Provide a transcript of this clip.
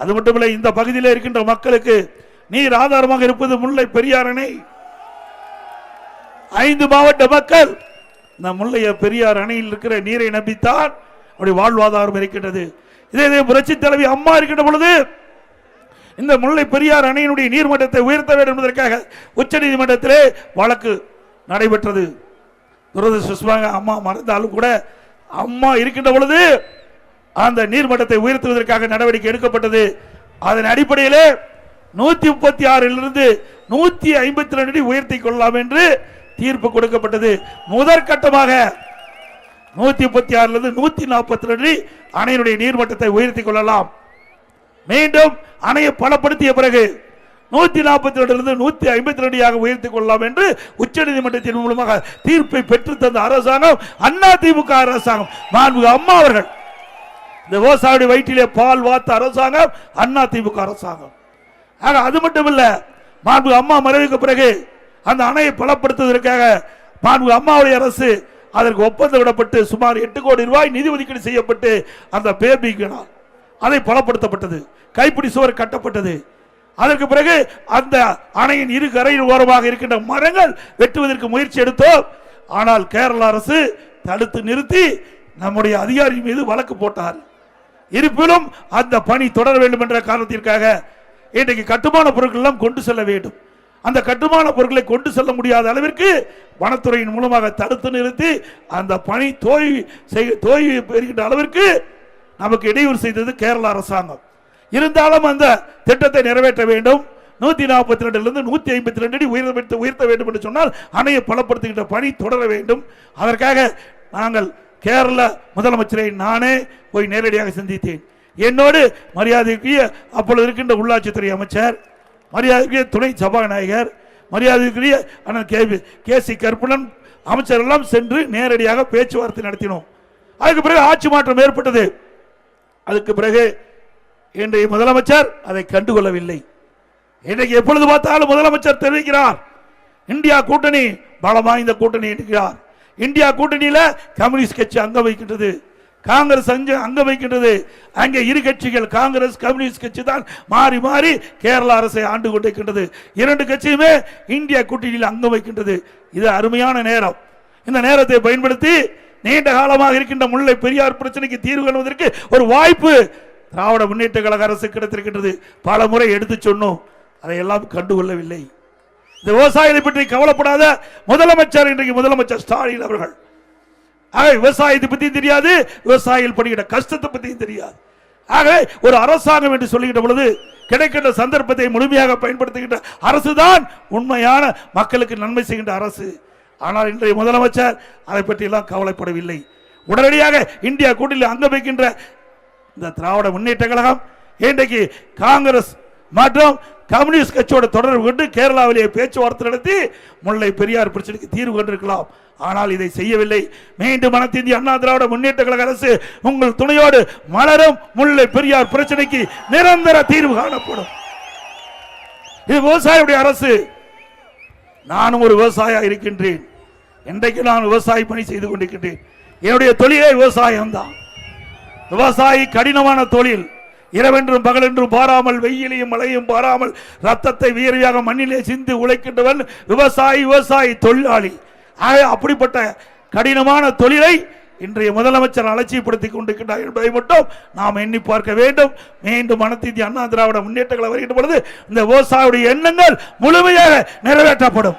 அது மட்டுமில்லை இந்த பகுதியில் இருக்கின்ற மக்களுக்கு நீர் ஆதாரமாக இருப்பது முல்லை பெரியார் அணை ஐந்து மாவட்ட மக்கள் இந்த முல்லைய பெரியார் அணையில் இருக்கிற நீரை நம்பித்தான் அப்படி வாழ்வாதாரம் இருக்கின்றது. இதே இதே புரட்சி தலைவி அம்மா இருக்கின்ற பொழுது இந்த முல்லை பெரியார் அணையினுடைய நீர்மட்டத்தை உயர்த்த வேண்டும் என்பதற்காக உச்ச நீதிமன்றத்திலே வழக்கு நடைபெற்றது. துரதிருஷ்டமாக அம்மா மறந்தாலும் கூட அம்மா இருக்கின்ற பொழுது அந்த நீர்மட்டத்தை உயர்த்துவதற்காக நடவடிக்கை எடுக்கப்பட்டது. அதன் அடிப்படையில் நூத்தி முப்பத்தி ஆறிலிருந்து நூத்தி ஐம்பத்தி ரெண்டு அடி உயர்த்தி கொள்ளலாம் என்று தீர்ப்பு கொடுக்கப்பட்டது. முதற்கட்டமாக நூத்தி முப்பத்தி ஆறுல இருந்து நூத்தி நாற்பத்தி ரெண்டு அணையினுடைய நீர்மட்டத்தை உயர்த்தி கொள்ளலாம். மீண்டும் அணையை பலப்படுத்திய பிறகு நூத்தி நாற்பத்தி ரெண்டிலிருந்து நூத்தி ஐம்பத்தி ரெண்டாக உயர்த்தி கொள்ளலாம் என்று உச்சநீதிமன்றத்தின் மூலமாக தீர்ப்பை பெற்று தந்த அரசாங்கம் அண்ணா திமுக அரசாங்கம் மாண்பு அம்மா அவர்கள் இந்த விவசாயியுடைய வயிற்றிலே பால் வாத்த அரசாங்கம் அண்ணா திமுக அரசாங்கம். ஆக அது மட்டும் இல்ல மாண்பு அம்மா மறைவுக்கு பிறகு அந்த அணையை பலப்படுத்துவதற்காக மாண்பு அம்மாவுடைய அரசு அதற்கு ஒப்பந்தம் விடப்பட்டு சுமார் எட்டு கோடி ரூபாய் நிதி ஒதுக்கீடு செய்யப்பட்டு அந்த பேபி அதை பலப்படுத்தப்பட்டது. கைப்பிடி சுவர் கட்டப்பட்டது. அதற்கு பிறகு அந்த அணையின் இரு கரையில் ஓரமாக இருக்கின்ற மரங்கள் வெட்டுவதற்கு முயற்சி எடுத்தோம். ஆனால் கேரள அரசு தடுத்து நிறுத்தி நம்முடைய அதிகாரி மீது வழக்கு போட்டார். இருப்பினும் அந்த பணி தொடர வேண்டும் என்ற காரணத்திற்காக இன்றைக்கு கட்டுமான பொருட்கள் எல்லாம் கொண்டு செல்ல வேண்டும். அந்த கட்டுமான பொருட்களை கொண்டு செல்ல முடியாத அளவிற்கு வனத்துறையின் மூலமாக தடுத்து நிறுத்தி அந்த பணி தோய்வி செய் தோய்வி பெறுகின்ற அளவிற்கு நமக்கு இடையூறு செய்தது கேரள அரசாங்கம். இருந்தாலும் அந்த திட்டத்தை நிறைவேற்ற வேண்டும். நூத்தி நாற்பத்தி ரெண்டுலேருந்து நூத்தி ஐம்பத்தி ரெண்டு அடி உயர்த்த உயர்த்த வேண்டும் என்று சொன்னால் அணையை பலப்படுத்துகின்ற பணி தொடர வேண்டும். அதற்காக நாங்கள் கேரள முதலமைச்சரை நானே போய் நேரடியாக சந்தித்தேன். என்னோடு மரியாதைக்குரிய அப்பொழுது இருக்கின்ற உள்ளாட்சித்துறை அமைச்சர் மரியாதைக்குரிய துணை சபாநாயகர் மரியாதைக்குரிய அண்ணன் கே கே சி கருப்பணன் அமைச்சரெல்லாம் சென்று நேரடியாக பேச்சுவார்த்தை நடத்தினோம். அதுக்கு பிறகு ஆட்சி மாற்றம் ஏற்பட்டது. அதுக்கு பிறகு இன்றைய முதலமைச்சர் அதை கண்டுகொள்ளவில்லை. இன்றைக்கு எப்பொழுது பார்த்தாலும் முதலமைச்சர் தெரிவிக்கிறார். இந்தியா கூட்டணி பலம் வாய்ந்த கூட்டணி என்கிறார் இந்தியா கூட்டணியில் கம்யூனிஸ்ட் கட்சி அங்க வைக்கின்றது காங்கிரஸ் அங்க வைக்கின்றது அங்கே இரு கட்சிகள் காங்கிரஸ் கம்யூனிஸ்ட் கட்சி தான் மாறி மாறி கேரள அரசை ஆண்டு கொண்டிருக்கின்றது. இரண்டு கட்சியுமே இந்தியா கூட்டணியில் அங்க வைக்கின்றது இது அருமையான நேரம். இந்த நேரத்தை பயன்படுத்தி நீண்ட காலமாக இருக்கின்ற முல்லை பெரியார் பிரச்சனைக்கு தீர்வு காணுவதற்கு ஒரு வாய்ப்பு திராவிட முன்னேற்ற கழக அரசு கிடைத்திருக்கின்றது. பல முறை எடுத்து சொன்னோம். அதையெல்லாம் கண்டுகொள்ளவில்லை. இந்த விவசாயிகளை பற்றி கவலைப்படாத. முதலமைச்சர் இன்றைக்கு முதலமைச்சர் ஸ்டாலின் அவர்கள். ஆக விவசாயத்தை பத்தியும் தெரியாது விவசாயிகள் படுகிற கஷ்டத்தை பத்தியும் தெரியாது. ஆக ஒரு அரசாங்கம் என்று சொல்லுகின்ற பொழுது கிடைக்கின்ற சந்தர்ப்பத்தை முழுமையாக பயன்படுத்துகின்ற அரசு தான் உண்மையான மக்களுக்கு நன்மை செய்கின்ற அரசு. ஆனால் இன்றைய முதலமைச்சர் அதை பற்றியெல்லாம் கவலைப்படவில்லை. உடனடியாக இந்தியா கூட்டில் அங்க வைக்கின்ற இந்த திராவிட முன்னேற்ற கழகம் இன்றைக்கு காங்கிரஸ் மற்றும் கம்யூனிஸ்ட் கட்சியோட தொடர்பு கொண்டு கேரளாவிலேயே பேச்சுவார்த்தை நடத்தி முல்லை பெரியார் பிரச்சனைக்கு தீர்வு கண்டிருக்கலாம். ஆனால் இதை செய்யவில்லை. மீண்டும் அனைத்து அண்ணா திராவிட முன்னேற்ற கழக அரசு உங்கள் துணையோடு மலரும் முல்லை பெரியார் பிரச்சனைக்கு நிரந்தர தீர்வு காணப்படும். இது விவசாயியுடைய அரசு. நானும் ஒரு விவசாயியா இருக்கின்றேன். இன்றைக்கு நான் விவசாய பணி செய்து கொண்டிருக்கின்றேன். என்னுடைய தொழிலே விவசாயம்தான். விவசாயி கடினமான தொழில். இரவென்றும் பகலென்றும் பாராமல் வெயிலையும் மழையும் பாராமல் ரத்தத்தை வீரையாக மண்ணிலே சிந்து உழைக்கின்றவன் விவசாயி விவசாயி தொழிலாளி. ஆக அப்படிப்பட்ட கடினமான தொழிலை இன்றைய முதலமைச்சர் அலட்சியப்படுத்தி கொண்டிருக்கிறார் என்பதை மட்டும் நாம் எண்ணி பார்க்க வேண்டும். மீண்டும் அனைத்து அண்ணா திராவிட முன்னேற்றங்களை வருகின்ற பொழுது இந்த விவசாயியுடைய எண்ணங்கள் முழுமையாக நிறைவேற்றப்படும்.